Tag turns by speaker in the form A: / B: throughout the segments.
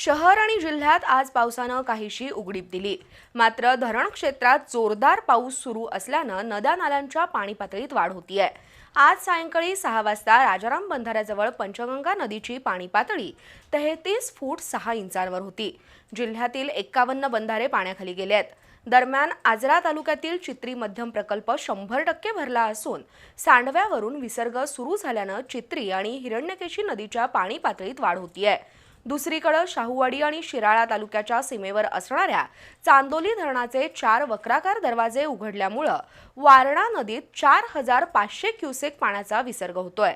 A: शहर आणि जिल्ह्यात आज पावसानं काहीशी उघडीप दिली. मात्र धरण क्षेत्रात जोरदार पाऊस सुरू असल्यानं नद्या नाल्यांच्या पाणी पातळीत वाढ होतीये. आज सायंकाळी सहा वाजता राजाराम बंधाऱ्याजवळ पंचगंगा नदीची पाणी पातळी तेहतीस फूट सहा इंचांवर होती. जिल्ह्यातील एक्कावन्न बंधारे पाण्याखाली गेले आहेत दरम्यान आजरा तालुक्यातील चित्री मध्यम प्रकल्प शंभर टक्के भरला असून सांडव्यावरून विसर्ग सुरू झाल्यानं चित्री आणि हिरण्यकेशी नदीच्या पाणी पातळीत वाढ होतीये. दुसरीकडे शाहूवाडी आणि शिराळा तालुक्याच्या सीमेवर असणाऱ्या चांदोली धरणाचे चार वक्राकार दरवाजे उघडल्यामुळं वारणा नदीत चार हजार पाचशे क्युसेक पाण्याचा विसर्ग होतोय.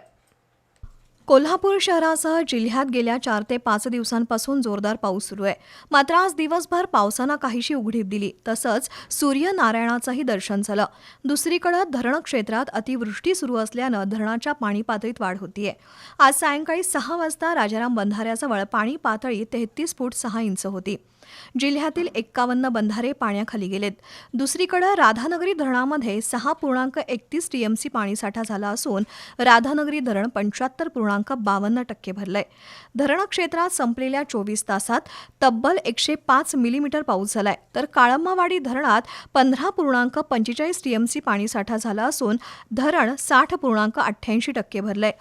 B: कोल्हापूर शहरासह जिल्ह्यात गेल्या चार ते पाच दिवसांपासून जोरदार पाऊस सुरू आहे. मात्र आज दिवसभर पावसानं काहीशी उघडीप दिली. तसंच सूर्यनारायणाचंही दर्शन झालं. दुसरीकडे धरण क्षेत्रात अतिवृष्टी सुरू असल्यानं धरणाच्या पाणी पातळीत वाढ होतीये. आज सायंकाळी सहा वाजता राजाराम बंधाऱ्याजवळ पाणी पातळी तेहतीस फूट सहा इंच होती. जिल्ह्यातील एक्कावन्न बंधारे पाण्याखाली गेलेत. दुसरीकडे राधानगरी धरणामध्ये सहा पूर्णांक एकतीस टीएमसी पाणीसाठा झाला असून राधानगरी धरण पंच्याहत्तर पूर्णांक बावन्न टक्के भरलंय. धरण क्षेत्रात संपलेल्या चोवीस तासात तब्बल एकशे पाच मिलीमीटर पाऊस झालाय. तर काळंबावाडी धरणात पंधरा पूर्णांक पंचेचाळीस टीएमसी पाणीसाठा झाला असून धरण साठ पूर्णांक अठ्ठ्याऐंशी टक्के भरलंय.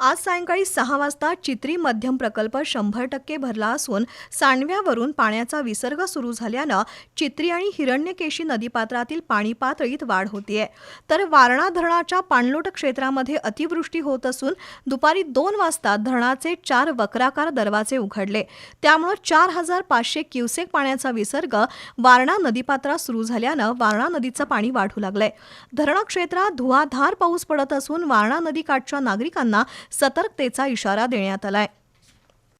B: आज सायंकाळी सहा वाजता चित्री मध्यम प्रकल्प शंभर टक्के भरला असून सांडव्यावरून पाण्याचा विसर्ग सुरू झाल्यानं चित्री आणि हिरण्यकेशी नदीपात्रातील पाणी पातळीत वाढ होतीये. तर वारणा धरणाच्या पाणलोट क्षेत्रामध्ये अतिवृष्टी होत असून दुपारी दोन वाजता धरणाचे चार वक्राकार दरवाजे उघडले. त्यामुळं चार हजार पाचशे क्युसेक पाण्याचा विसर्ग वारणा नदीपात्रात सुरू झाल्यानं वारणा नदीचं पाणी वाढू लागलंय. धरण क्षेत्रात धुवाधार पाऊस पडत असून वारणा नदीकाठच्या नागरिकांना सतर्कतेचा इशारा देण्यात आलाय.